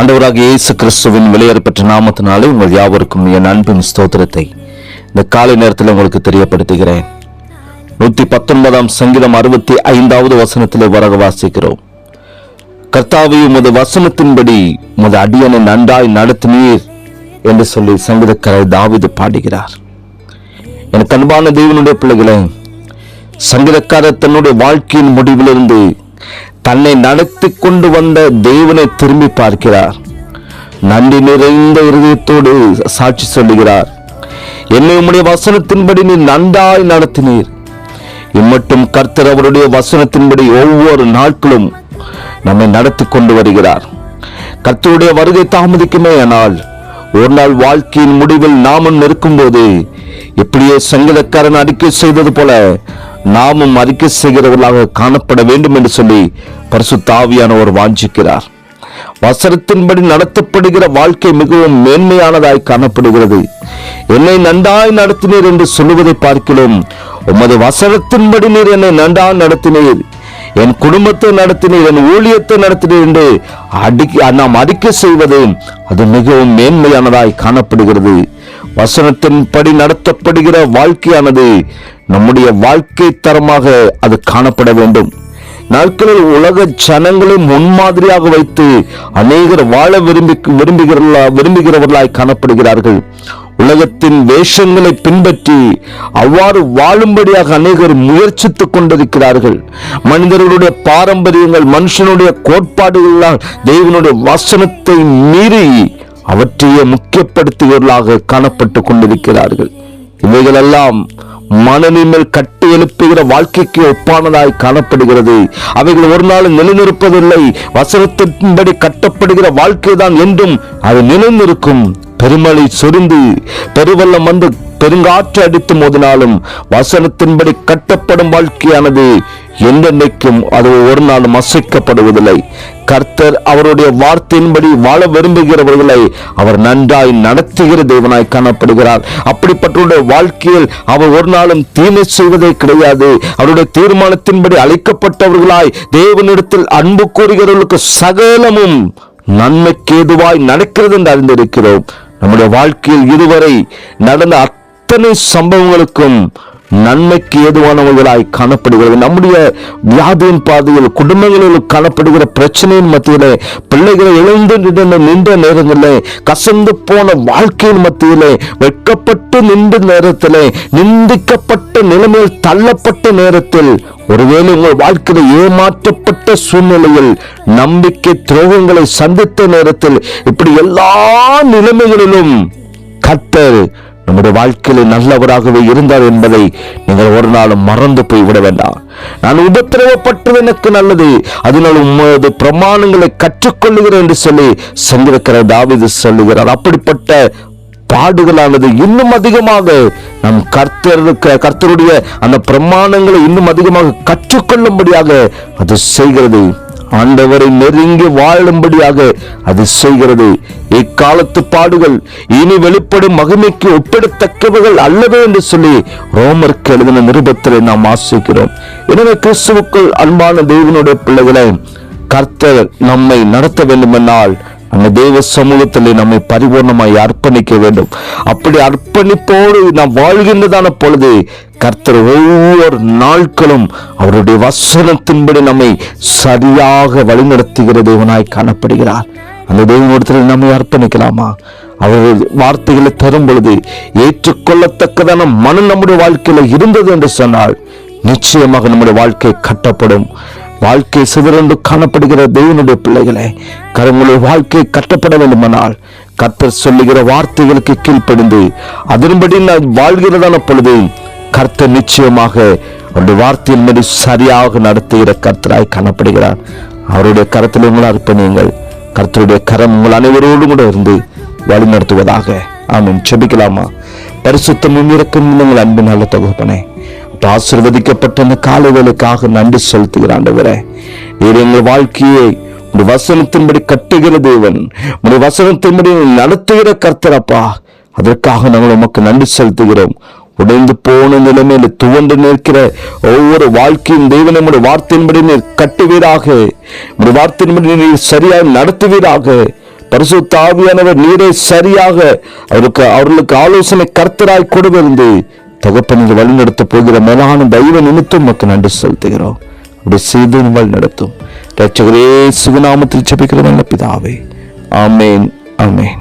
ஆண்டவராக இயேசு கிறிஸ்துவின் வெளியேறப்பட்ட நாமத்தினாலே உங்கள் யாவருக்கும் என் அன்பின் ஸ்தோத்திரத்தை. இந்த காலை நேரத்தில் உங்களுக்கு தெரியப்படுத்துகிறேன். நூத்தி பத்தொன்பதாம் சங்கீதம் அறுபத்தி ஐந்தாவது வசனத்திலே வரக வாசிக்கிறோம். கர்த்தாவை உமது வசனத்தின்படி உமது அடியனை நன்றாய் நடத்தினீர் என்று சொல்லி சங்கீதக்காரர் தாவீது பாடுகிறார். எனக்கு அன்பான தேவனுடைய பிள்ளைகளை சங்கீதக்காரர் தன்னுடைய வாழ்க்கையின் முடிவிலிருந்து தன்னை நடத்தி கொண்டு வந்த தேவனை திரும்பி பார்க்கிறார். நன்றி நிறைந்த இருதயத்தோடு சாட்சி சொல்லுகிறார். என்னை உம்முடைய வசனத்தின்படி நீ நன்றாய் நடத்தினீர். இம்மட்டும் கர்த்தர் அவருடைய வசனத்தின்படி ஒவ்வொரு நாட்களும் நம்மை நடத்தி கொண்டு வருகிறார். கர்த்தருடைய வருகை தாமதிக்குமே ஆனால் ஒரு நாள் வாழ்க்கையின் முடிவில் நாமும் போதே எப்படியோ சங்கீதக்காரன் அறிக்கை செய்தது போல நாமும் அறிக்கை செய்கிறவர்களாக காணப்பட வேண்டும் என்று சொல்லி பரிசுத்தாவியானவர் வாஞ்சிக்கிறார். வசனத்தின்படி நடத்தப்படுகிற வாழ்க்கை மிகவும் மேன்மையானதாய் காணப்படுகிறது. என்னை நன்றாய் நடத்தினீர் என்று சொல்லுவதை பார்க்கிறோம். உமது வசனத்தின்படி நீர் என்னை நன்றாய் நடத்தினீர். என் குடும்பத்தை நடத்தினீர் என் ஊழியத்தை நடத்தினீர் என்று அடிக்க நாம் அறிக்கை செய்வது அது மிகவும் மேன்மையானதாய் காணப்படுகிறது. வசனத்தின்படி நடத்தப்படுகிற வாழ்க்கையானது நம்முடைய வாழ்க்கை தரமாக அது காணப்பட வேண்டும். நாட்களில் உலக ஜனங்களை முன்மாதிரியாக வைத்து அநேகர் வாழ விரும்பி விரும்புகிறா விரும்புகிறவர்களாய் காணப்படுகிறார்கள். உலகத்தின் வேஷங்களை பின்பற்றி அவ்வாறு வாழும்படியாக அநேகர் முயற்சித்துக் கொண்டிருக்கிறார்கள். மனிதர்களுடைய பாரம்பரியங்கள் மனுஷனுடைய கோட்பாடுகளால் தெய்வனுடைய வசனத்தை மீறி அவற்றையே முக்கியப்படுத்துகிறவர்களாக காணப்பட்டு கொண்டிருக்கிறார்கள். இவைகளெல்லாம் மனதின் மேல் கட்டி எழுப்புகிற வாழ்க்கைக்கு ஒப்பானதாய் காணப்படுகிறது. அவைகள் ஒரு நாளும் நிலைநிற்பதில்லை வசனத்தின்படி கட்டப்படுகிற வாழ்க்கை தான் என்றும் அது நிலைநிற்கும். பெருமழை சொரிந்து பெருவெள்ளம் வந்து பெருங்காற்று அடித்து மோதினாலும் வசனத்தின்படி கட்டப்படும் வாழ்க்கையானது என்றென்றைக்கும் அது ஒரு நாளும் அசைக்கப்படுவதில்லை. கர்த்தர் அவருடைய வார்த்தையின்படி வாழ விரும்புகிறவர்களை அவர் நன்றாய் நடத்துகிற தேவனாய் காணப்படுகிறார். அப்படிப்பட்டவருடைய வாழ்க்கையில் அவர் ஒரு நாளும் தீமை செய்வதே கிடையாது. அவருடைய தீர்மானத்தின்படி அழைக்கப்பட்டவர்களாய் தேவனிடத்தில் அன்பு கூறுகிறவர்களுக்கு சகலமும் நன்மைக்கு ஏதுவாய் நடக்கிறது என்று அறிந்திருக்கிறோம். நம்முடைய வாழ்க்கையில் இதுவரை நடந்த அத்தனை சம்பவங்களுக்கும் நன்மைக்கு ஏதுவானவர்களாய் காணப்படுகிறது. நம்முடைய வியாதியின் பாதையில் குடும்பங்களில் காணப்படுகிற பிரச்சனையின் மத்தியிலே பிள்ளைகளை இழந்து நின்ற நின்ற நேரங்களிலே கசந்து போன வாழ்க்கையின் மத்தியிலே வெட்கப்பட்டு நின்ற நேரத்திலே நிந்திக்கப்பட்ட நிலைமையில் தள்ளப்பட்ட நேரத்தில் ஒருவேளை உங்கள் வாழ்க்கையில் ஏமாற்றப்பட்ட சூழ்நிலையில் நம்பிக்கை துரோகங்களை சந்தித்த நேரத்தில் இப்படி எல்லா நிலைமைகளிலும் கத்தர் நம்முடைய வாழ்க்கையில நல்லவராகவே இருந்தார் என்பதை நீங்கள் ஒரு நாளும் மறந்து போய் விட வேண்டாம். நான் உபத்திரவப்பட்டது எனக்கு நல்லது. அதனால் உமது பிரமாணங்களை கற்றுக்கொள்ளுகிறேன் என்று சொல்லி சொல்லியிருக்கிற தாவிது சொல்லுகிறார். அப்படிப்பட்ட பாடுகளானது இன்னும் அதிகமாக நம் கர்த்தருக்கு கர்த்தருடைய அந்த பிரமாணங்களை இன்னும் அதிகமாக கற்றுக்கொள்ளும்படியாக அது செய்கிறது. ஆண்டவரை நெருங்கி வாழும்படியாக அது செய்கிறது. இக்காலத்து பாடுகள் இனி வெளிப்படும் மகிமைக்கு ஒப்பிடத்தக்கவர்கள் அல்லவே என்று சொல்லி ரோமருக்கு எழுதின நிருபத்தில் நாம் ஆசிக்கிறோம். எனவே கிறிஸ்துவுக்குள் அன்பான தெய்வனுடைய பிள்ளைகளை கர்த்தர் நம்மை நடத்த வேண்டுமென்றால் அந்த தெய்வ சமூகத்தில் நம்மை பரிபூர்ணமாய் அர்ப்பணிக்க வேண்டும். அப்படி அர்ப்பணிப்போடு நாம் வாழ்கின்றதான பொழுது கர்த்தர் ஒவ்வொரு நாட்களும் அவருடைய வசனத்தின்படி நம்மை சரியாக வழிநடத்துகிற தேவனாய் காணப்படுகிறார். அந்த தேவனிடத்தில் நம்மை அர்ப்பணிக்கலாமா? அவர் வார்த்தைகளை தரும் பொழுது ஏற்றுக்கொள்ளத்தக்கதான மனம் நம்முடைய வாழ்க்கையில் இருந்தது என்று சொன்னால் நிச்சயமாக நம்முடைய வாழ்க்கை கட்டப்படும். வாழ்க்கை சிதறந்து காணப்படுகிற தெய்வனுடைய பிள்ளைகளை கருங்களுடைய வாழ்க்கை கட்டப்பட வேண்டுமானால் கர்த்தர் சொல்லுகிற வார்த்தைகளுக்கு கீழ்ப்படிந்து அதன்படி நான் வாழ்கிறதான பொழுது கர்த்த நிச்சயமாக அவருடைய வார்த்தையின் மீது சரியாக நடத்துகிற கர்த்தராய் காணப்படுகிறார். அவருடைய கரத்தில் உங்களை அர்ப்பணியுங்கள். கர்த்தருடைய கரம் உங்கள் அனைவரோடும் கூட இருந்து வழி நடத்துவதாக ஆமீன். செபிக்கலாமா பரிசுத்தமும் இருக்கும் உங்கள் அன்பு நல்ல தொகுப்பனே ஆசிர்வதிக்கப்பட்ட இந்த காலைகளுக்காக நன்றி செலுத்துகிற ஆண்டவரே. நீர் எங்கள் வாழ்க்கையை உடைய வசனத்தின்படி கட்டுகிற தேவன் உடைய வசனத்தின்படி நடத்துகிற கர்த்தரப்பா அதற்காக நாங்கள் உமக்கு நன்றி செலுத்துகிறோம். உடைந்து போன நிலைமையில துவண்டு நிற்கிற ஒவ்வொரு வாழ்க்கையும் தெய்வம் நம்முடைய வார்த்தையின்படி நீர் கட்டுவீராக. உடைய வார்த்தையின்படி நீர் சரியாக நடத்துவீராக. பரிசு தாவியானவர் நீரை சரியாக அவருக்கு அவர்களுக்கு ஆலோசனை கர்த்தராய் கொடுவிருந்து தகப்பனில் வழிநடத்த போகிற மேலான தெய்வ நிமித்தம் மக்கள் நன்றி செலுத்துகிறோம். அப்படி செய்து வழி நடத்தும். ரட்சகரே சுகநாமத்தில் ஜெபிக்கிற நல்ல பிதாவே. ஆமேன் ஆமேன்.